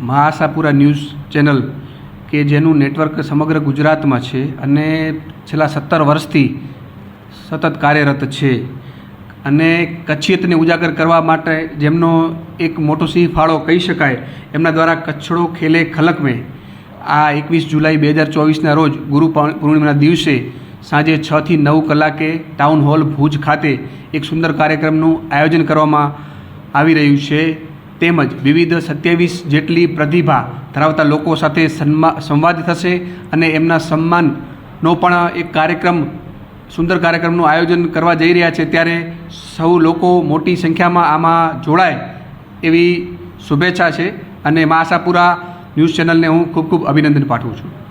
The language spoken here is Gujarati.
મહાસાપુરા ન્યૂઝ ચેનલ કે જેનું નેટવર્ક સમગ્ર ગુજરાતમાં છે અને છેલ્લા સત્તર વર્ષથી સતત કાર્યરત છે. અને કચ્છિયતને ઉજાગર કરવા માટે જેમનો એક મોટો સિંહ ફાળો કહી શકાય, એમના દ્વારા કચ્છડો ખેલે ખલક મેં આ એકવીસ જુલાઈ બે હજાર ચોવીસના રોજ ગુરુ પૂર્ણિમાના દિવસે સાંજે છથી નવ કલાકે ટાઉન હોલ ભુજ ખાતે એક સુંદર કાર્યક્રમનું આયોજન કરવામાં આવી રહ્યું છે. તેમજ વિવિધ સત્યાવીસ જેટલી પ્રતિભા ધરાવતા લોકો સાથે સંવાદ થશે અને એમના સન્માનનો પણ એક કાર્યક્રમ, સુંદર કાર્યક્રમનું આયોજન કરવા જઈ રહ્યા છે. ત્યારે સૌ લોકો મોટી સંખ્યામાં આમાં જોડાય એવી શુભેચ્છા છે અને મા ન્યૂઝ ચેનલને હું ખૂબ ખૂબ અભિનંદન પાઠવું છું.